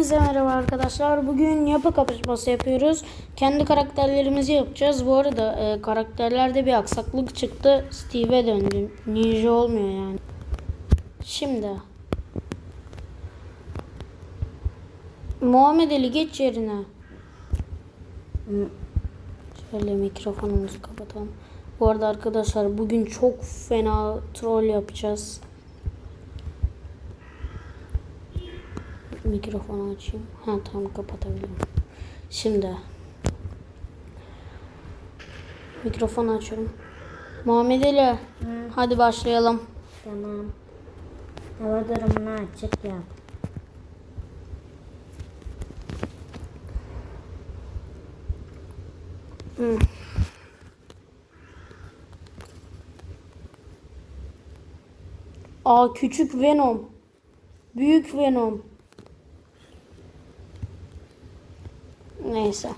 Hepinize merhaba arkadaşlar. Bugün yapı kapışması yapıyoruz. Kendi karakterlerimizi yapacağız. Bu arada e, karakterlerde bir aksaklık çıktı. Steve'e döndüm. Ninja olmuyor yani. Şimdi. Muhammed Ali geç yerine. Şöyle mikrofonumuzu kapatalım. Bu arada arkadaşlar bugün çok fena troll yapacağız. Mikrofonu açayım. Ha tamam kapatabilirim. Şimdi. Mikrofonu açıyorum. Muhammed Ali. Hadi başlayalım. Tamam. Hava durumunu açık yap. Aa küçük Venom. Büyük Venom. Neyse.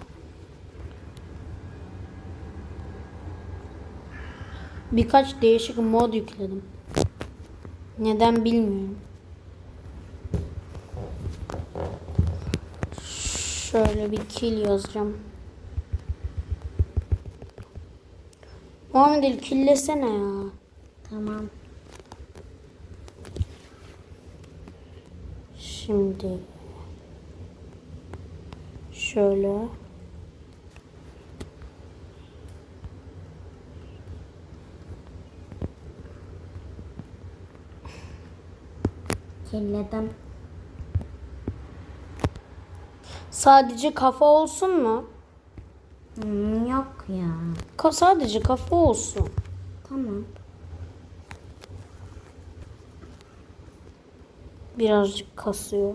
Birkaç değişik mod yükledim. Neden bilmiyorum. Şöyle bir kill yazacağım. Muhammed Ali killesene ya. Tamam. Şimdi şöyle Kirledim. sadece kafa olsun mu? Hmm, yok ya. Ka- sadece kafa olsun. Tamam. Birazcık kasıyor.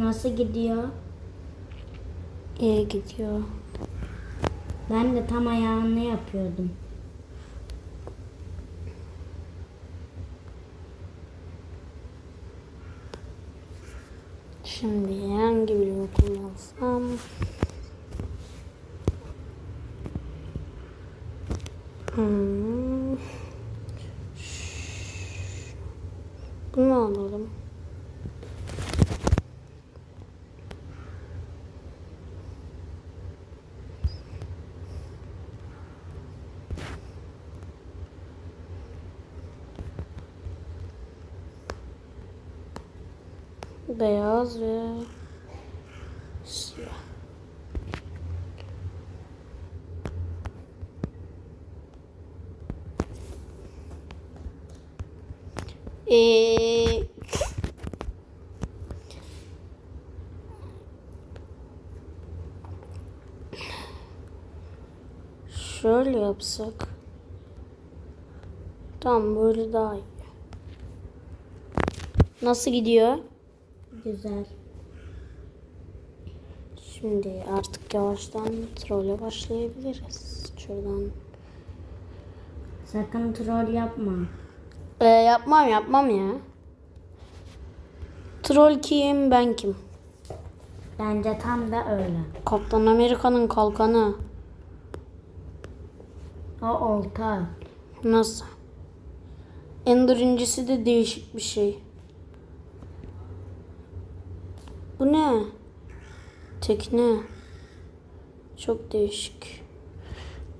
Nasıl gidiyor? İyi gidiyor. Ben de tam ayağını yapıyordum. Şimdi hangi bloğu kullansam? Hmm. Bunu alalım. Beyaz ve siyah. Ee, şöyle yapsak. Tamam böyle daha iyi. Nasıl gidiyor? Güzel. Şimdi artık yavaştan trole başlayabiliriz. Şuradan. Sakın troll yapma. Ee, yapmam yapmam ya. Troll kim ben kim? Bence tam da öyle. Kaptan Amerika'nın kalkanı. O olta. Nasıl? İncisi de değişik bir şey. Bu ne? Tekne. Çok değişik.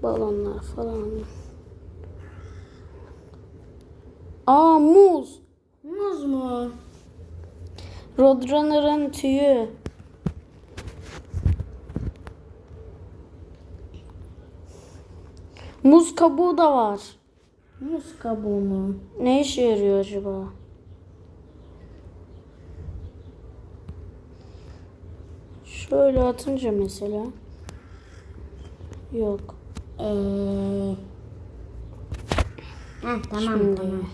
Balonlar falan. Aa muz. Muz mu? Roadrunner'ın tüyü. Muz kabuğu da var. Muz kabuğu mu? Ne işe yarıyor acaba? Şöyle atınca mesela. Yok. Ee... Heh, tamam Şimdi. tamam.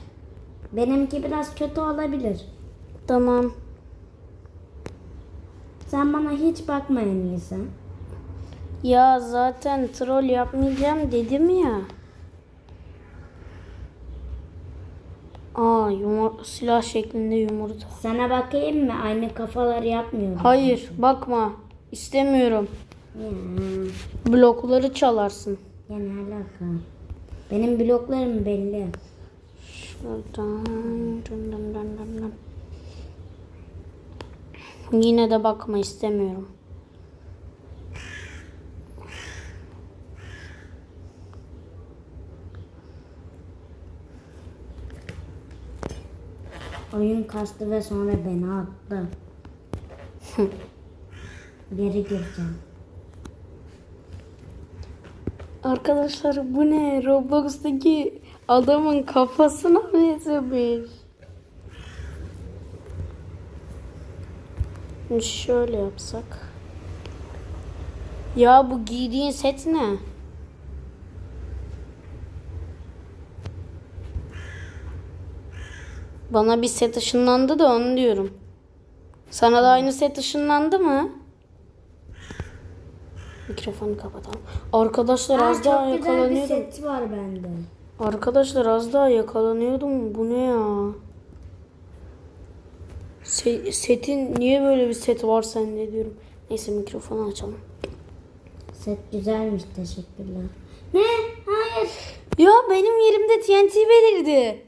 Benimki biraz kötü olabilir. Tamam. Sen bana hiç bakma en iyisi. Ya zaten troll yapmayacağım dedim ya. Aa yumur silah şeklinde yumurta. Sana bakayım mı? Aynı kafaları yapmıyorum. Hayır bakma. İstemiyorum. Ya, Blokları çalarsın. ya ne alaka? Benim bloklarım belli. Şuradan. Yine de bakma istemiyorum. Oyun kastı ve sonra beni attı. Geri gireceğim. Arkadaşlar bu ne? Roblox'taki adamın kafasına benzemiş. Şöyle yapsak. Ya bu giydiğin set ne? Bana bir set ışınlandı da onu diyorum. Sana da aynı set ışınlandı mı? Mikrofonu kapatalım. Arkadaşlar Aa, az daha çok güzel bir yakalanıyordum. set var bende. Arkadaşlar az daha yakalanıyordum. Bu ne ya? Se- setin niye böyle bir set var sende diyorum. Neyse mikrofonu açalım. Set güzelmiş teşekkürler. Ne? Hayır. Ya benim yerimde TNT belirdi.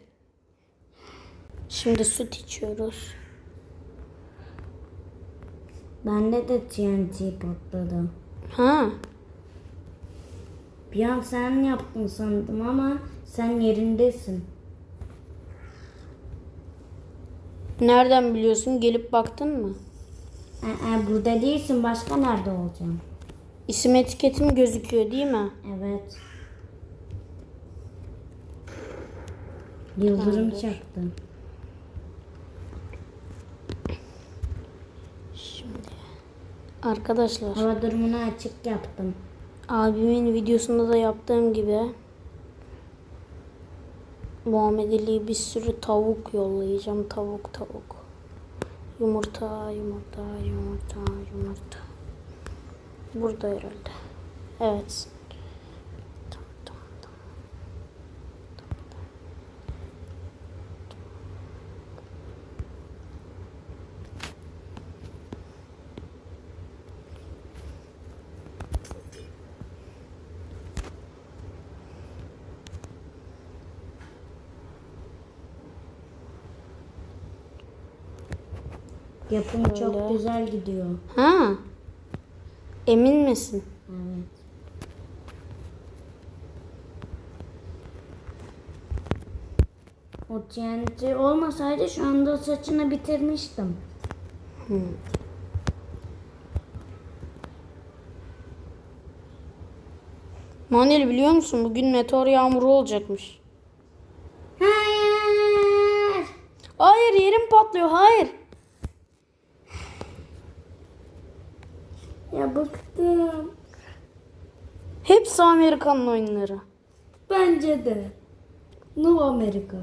Şimdi süt içiyoruz. Bende de TNT patladı. Ha. Bir an sen yaptın sandım ama sen yerindesin. Nereden biliyorsun? Gelip baktın mı? Ee, burada değilsin başka nerede olacağım? İsim etiketim gözüküyor değil mi? Evet. Yıldırım çaktı. Şimdi. Arkadaşlar. Hava durumunu açık yaptım. Abimin videosunda da yaptığım gibi Muhammed Ali'ye bir sürü tavuk yollayacağım. Tavuk tavuk. Yumurta, yumurta, yumurta, yumurta. Burada herhalde. Evet. Yapım Öyle. çok güzel gidiyor. Ha. Emin misin? Evet. O TNT olmasaydı şu anda saçını bitirmiştim. Manel biliyor musun? Bugün meteor yağmuru olacakmış. Hayır. Hayır yerim patlıyor. Hayır. Ya bıktım. Hepsi Amerikan'ın oyunları. Bence de. New America.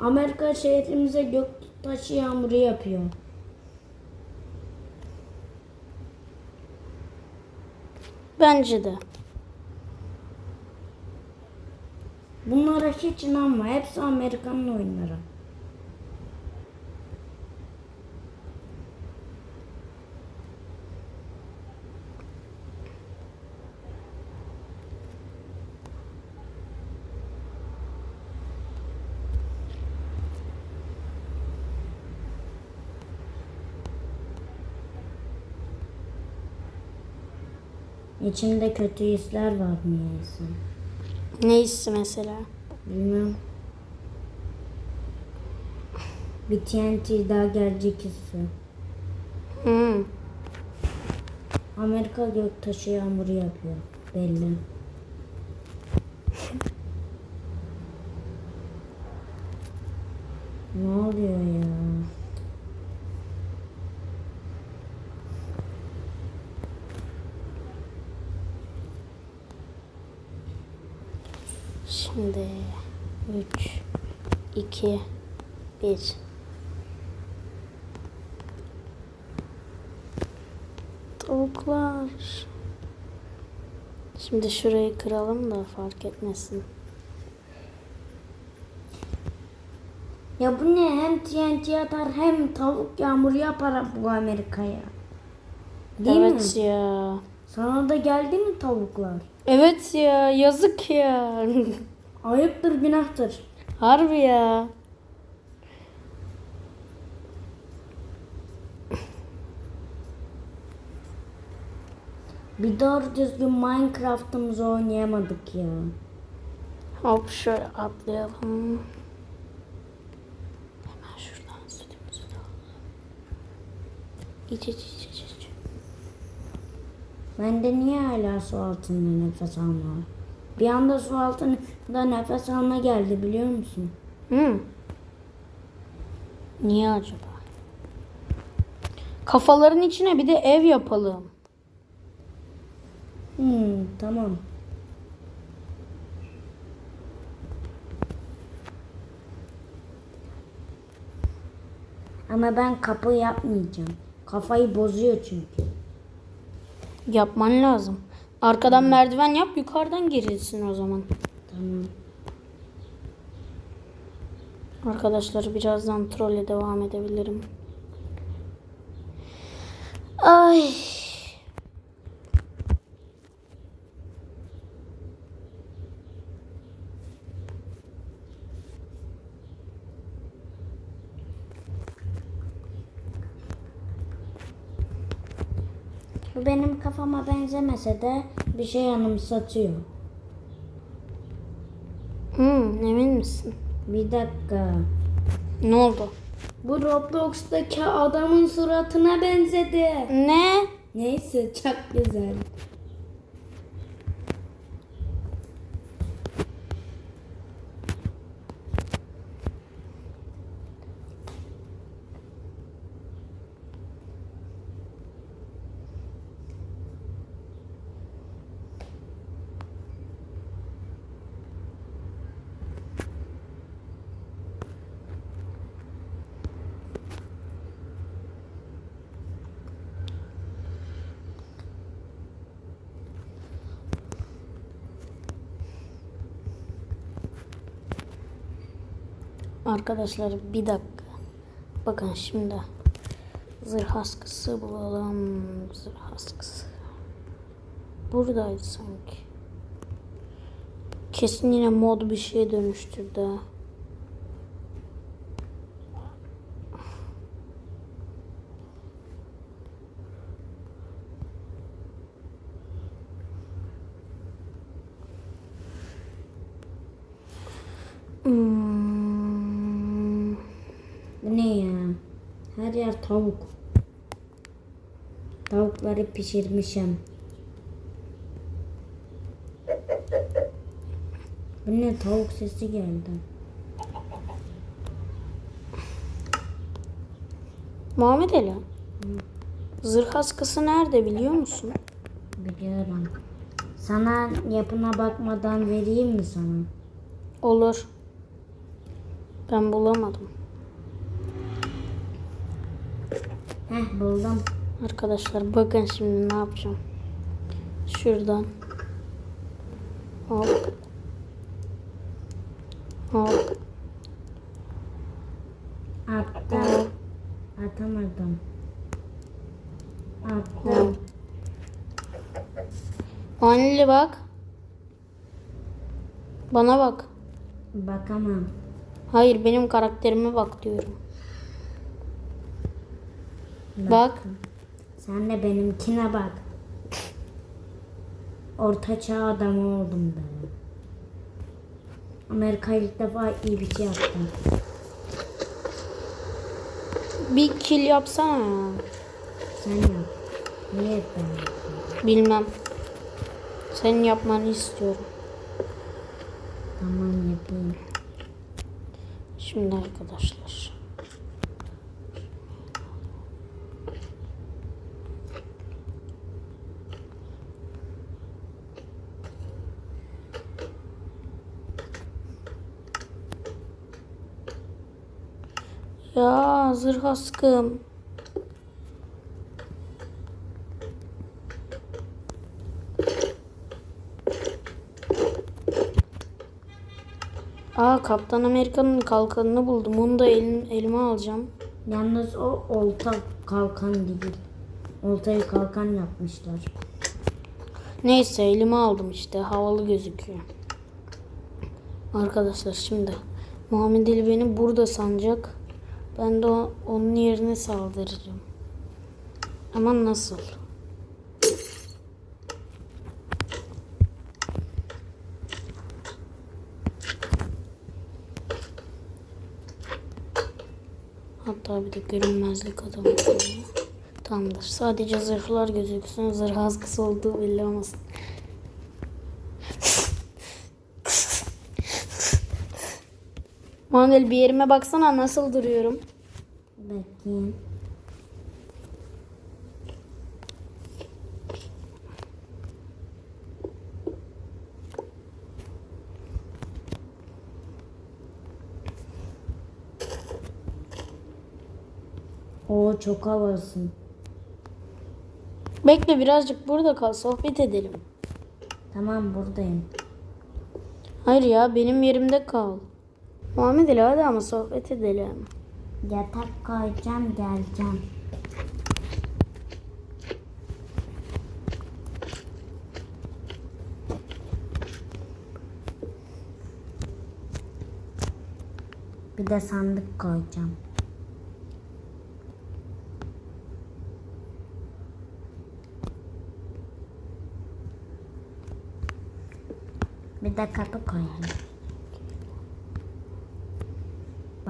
Amerika şehrimize gök taşı yağmuru yapıyor. Bence de. Bunlara hiç inanma. Hepsi Amerikan'ın oyunları. İçimde kötü hisler var niyeyse. Ne hissi mesela? Bilmem. Bir TNT daha gelecek hissi. Hmm. Amerika göktaşı yağmuru yapıyor. Belli. Ne oluyor ya? Şimdi 3 2 1 Tavuklar. Şimdi şurayı kıralım da fark etmesin. Ya bu ne? Hem TNT atar hem tavuk yağmuru yapar bu Amerika'ya. Değil evet mi? ya. Sana da geldi mi tavuklar? Evet ya yazık ya. Ayıptır günahtır. Harbi ya. Bir doğru düzgün Minecraft'ımızı oynayamadık ya. Hop şöyle atlayalım. Hemen şuradan sütümüzü de alalım. İç iç iç iç iç. Bende niye hala su altında nefes alma? Bir anda su altında nefes alma geldi biliyor musun? Hı. Niye acaba? Kafaların içine bir de ev yapalım. Hmm, tamam. Ama ben kapı yapmayacağım. Kafayı bozuyor çünkü. Yapman lazım. Arkadan merdiven yap, yukarıdan girilsin o zaman. Arkadaşlar birazdan trolle devam edebilirim. Ay. Benim kafama benzemese de bir şey anımsatıyor. Hmm, emin misin? Bir dakika. Ne oldu? Bu Roblox'taki adamın suratına benzedi. Ne? Neyse çok güzel. Arkadaşlar bir dakika. Bakın şimdi. Zırh askısı bulalım. Zırh askısı. Buradaydı sanki. Kesin yine mod bir şeye dönüştürdü. ha. Hmm. Bu ne ya? Her yer tavuk. Tavukları pişirmişim. Bu ne tavuk sesi geldi. Muhammed Ali. Zırh askısı nerede biliyor musun? Biliyorum. Sana yapına bakmadan vereyim mi sana? Olur. Ben bulamadım. Heh buldum. Arkadaşlar bakın şimdi ne yapacağım. Şuradan. Hop. Hop. Attım. Hop. Atamadım. Attım. Anne bak. Bana bak. Bakamam. Hayır benim karakterime bak diyorum. Bak. Sen de benimkine bak. Orta çağ adamı oldum ben. Amerika ilk defa iyi bir şey yaptı. Bir kill yapsana ya. Sen yap. Niye hep ben yapıyorum? Bilmem. Senin yapmanı istiyorum. Tamam yapayım. Şimdi arkadaşlar. Ya zırh askım. Aa Kaptan Amerika'nın kalkanını buldum. Onu da elim, elime alacağım. Yalnız o olta kalkan değil. Oltayı kalkan yapmışlar. Neyse elime aldım işte. Havalı gözüküyor. Arkadaşlar şimdi Muhammed Ali beni burada sanacak. Ben de onun yerine saldıracağım. Ama nasıl? Hatta bir de görünmezlik adamı. Tamamdır. Sadece zırhlar gözüksün. Zırh askısı olduğu belli olmasın. Manuel bir yerime baksana nasıl duruyorum. Bakayım. Oo çok havasın. Bekle birazcık burada kal sohbet edelim. Tamam buradayım. Hayır ya benim yerimde kal. Muhammed Ali hadi ama sohbet edelim. Yatak koyacağım geleceğim. Bir de sandık koyacağım. Bir de kapı koyayım.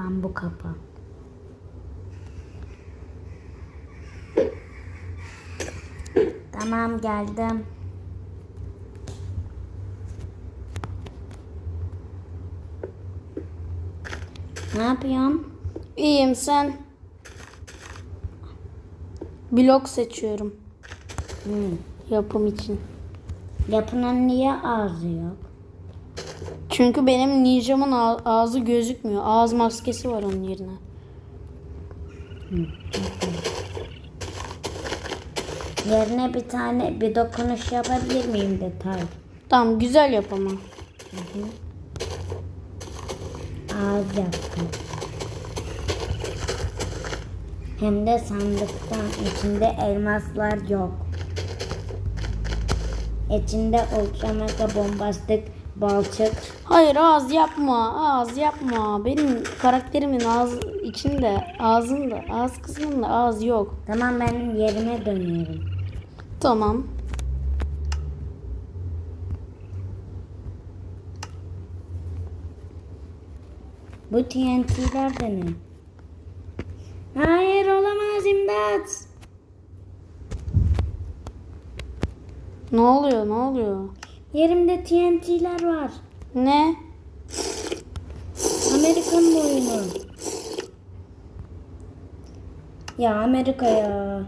Bambu kapı. Tamam geldim. Ne yapıyorsun? İyiyim sen. Blok seçiyorum Hmm. yapım için. Yapının niye ağzı yok? Çünkü benim ninjamın ağ- ağzı gözükmüyor. Ağız maskesi var onun yerine. Yerine bir tane bir dokunuş yapabilir miyim detay? Tamam güzel yap ama. Ağız yaptım. Hem de sandıktan içinde elmaslar yok. İçinde ultra mega bombastik balçık. Hayır ağız yapma. Ağız yapma. Benim karakterimin ağız içinde ağzında ağız kısmında ağız yok. Tamam benim yerime dönüyorum. Tamam. Bu TNT'ler de ne? Hayır olamaz imdat. Ne oluyor? Ne oluyor? Yerimde TNT'ler var. Ne? Amerikan oyunu. Ya Amerika ya.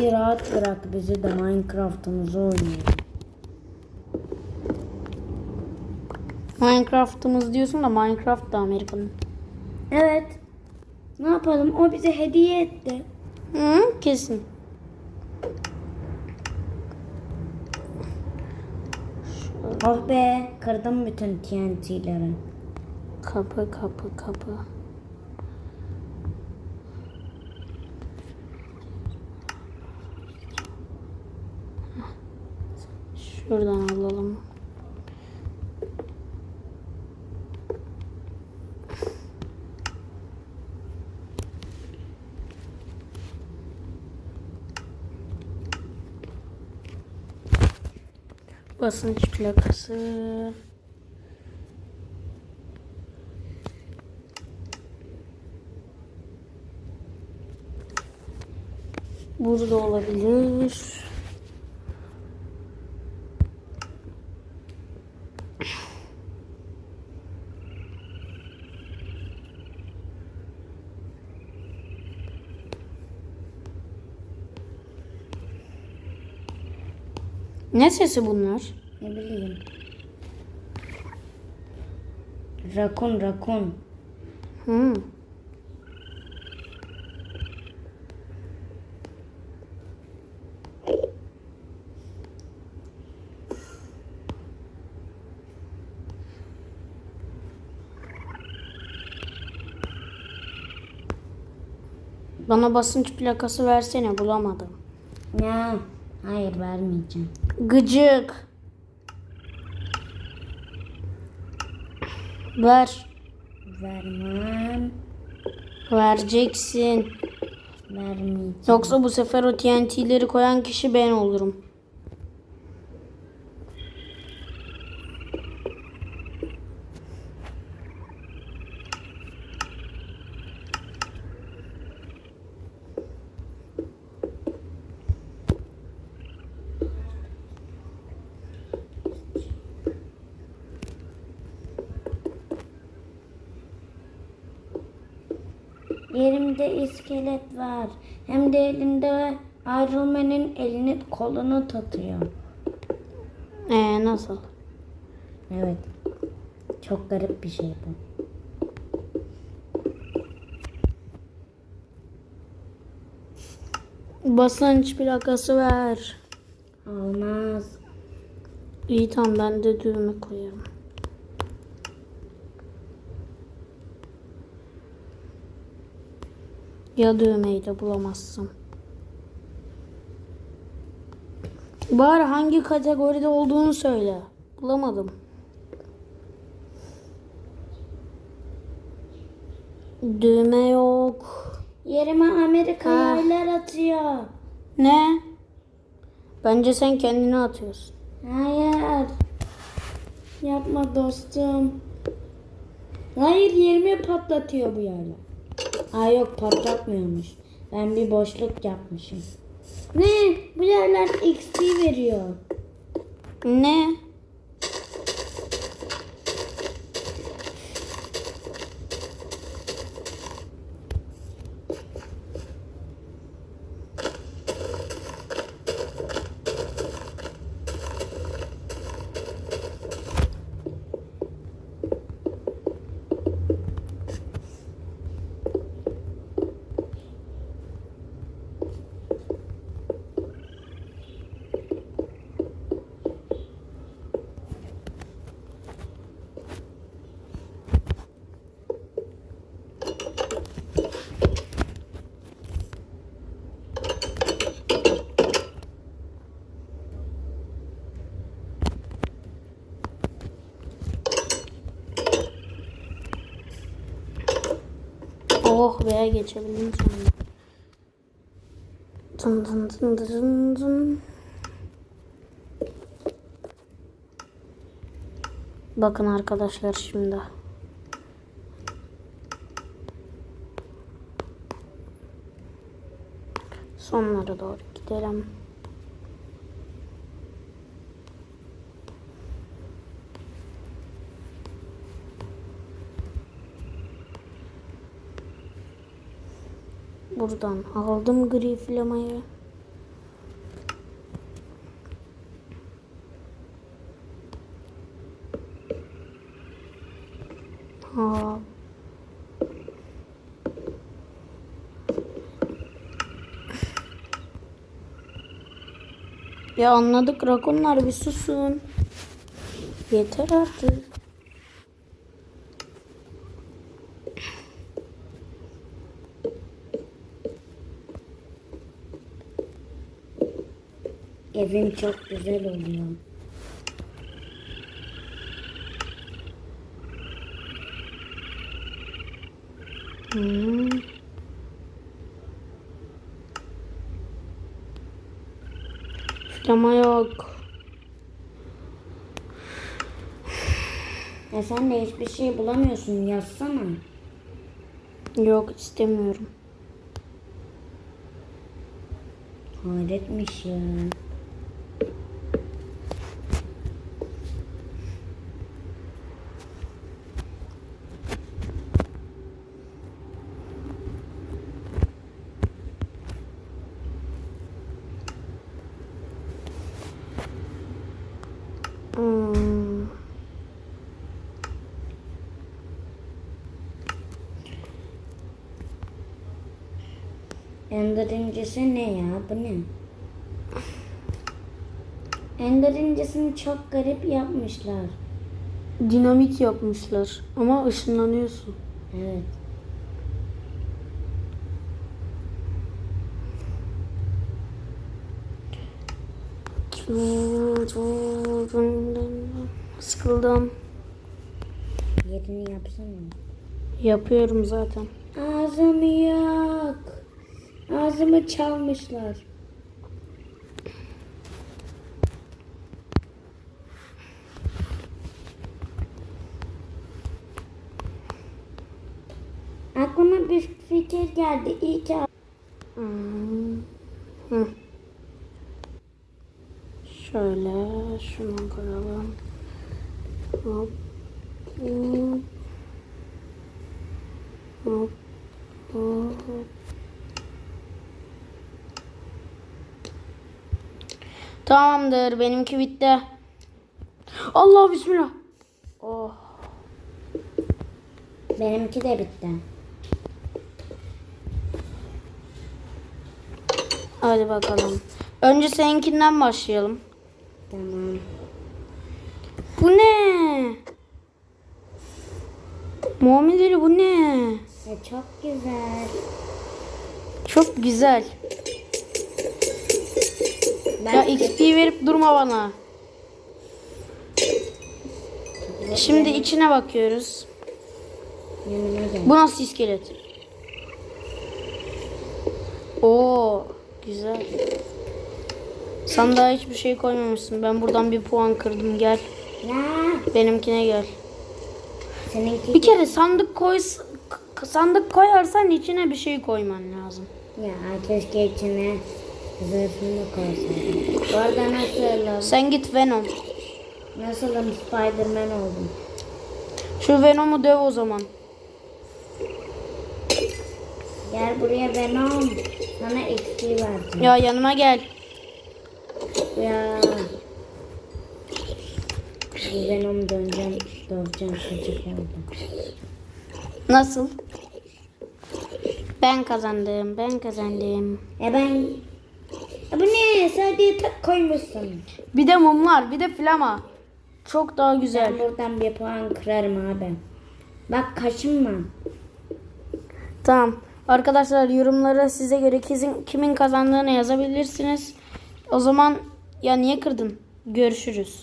Bir rahat bırak bizi de Minecraft'ımızı oynayalım. Minecraft'ımız diyorsun da Minecraft da Amerika'nın. Evet. Ne yapalım? O bize hediye etti. Hı, kesin. Oh be, kırdım bütün TNT'leri. Kapı kapı kapı. Şuradan alalım. Basınç. Burada olabilir. Ne sesi bunlar? Ne bileyim. Rakun rakun. Hmm. Bana basınç plakası versene bulamadım. Ya hayır vermeyeceğim. Gıcık. Ver. Vermem. Vereceksin. Vermeyeceğim. Yoksa bu sefer o TNT'leri koyan kişi ben olurum. Yerimde iskelet var. Hem de elinde ayrılmanın elini kolunu tutuyor. Ee nasıl? Evet. Çok garip bir şey bu. Basınç plakası ver. Olmaz. İyi tamam ben de düğme koyarım. Ya düğmeyi de bulamazsam. Bari hangi kategoride olduğunu söyle. Bulamadım. Düğme yok. Yerime Amerika Ha. yaylar atıyor. Ne? Bence sen kendini atıyorsun. Hayır. Yapma dostum. Hayır yerime patlatıyor bu yayla. Aa yok patlatmıyormuş. Ben bir boşluk yapmışım. Ne? Bu yerler XP veriyor. Ne? Oh be geçebildim sonunda. Dın dın dın dın dın. Bakın arkadaşlar şimdi. Sonlara doğru gidelim. Buradan aldım gri flamayı. Ha. Ya anladık rakunlar bir susun. Yeter artık. Evim çok güzel oluyor. Hmm. Flama yok. Ya sen de hiçbir şey bulamıyorsun yazsana. Yok istemiyorum. Hayretmiş ya. Ender incisi ne ya? Bu ne? Ender incisini çok garip yapmışlar. Dinamit yapmışlar ama ışınlanıyorsun. Evet. Sıkıldım. Yerini yapsana. Yapıyorum zaten. Ağzımı yak. Ağzımı çalmışlar. Aklıma bir fikir geldi. İyi ki Hmm. Şöyle şunu koyalım. Hop. Hop. Hop. Hop. Tamamdır. Benimki bitti. Allah bismillah. Oh. benimki de bitti. Hadi bakalım. Önce seninkinden başlayalım. Tamam. Bu ne? Muhammed Ali bu ne? E, çok güzel. Çok güzel. Ben Ya XP verip durma bana. Şimdi içine bakıyoruz. Bu nasıl iskelet? Oo, güzel. Sen daha hiçbir şey koymamışsın. Ben buradan bir puan kırdım. Gel. Benimkine gel. seninki Bir kere sandık koy sandık koyarsan içine bir şey koyman lazım. Ya keşke içine zırhını koysaydım. Bu arada nasılım? Sen git Venom. Nasılım Spiderman oldum. Şu Venom'u döv o zaman. Gel buraya Venom. Sana XP vereceğim. Ya yanıma gel. Ya. Venom döneceğim. Döveceğim. Gıcık oldum. Nasıl? Ben kazandım. Ben kazandım. E ben... Bu ne? Sadece tak koymuşsun. Bir de mumlar, bir de flama. Çok daha güzel. Ben buradan bir puan kırarım abi. Bak kaşınma. Tamam. Arkadaşlar yorumlara size göre kimin, kimin kazandığını yazabilirsiniz. O zaman ya niye kırdın? Görüşürüz.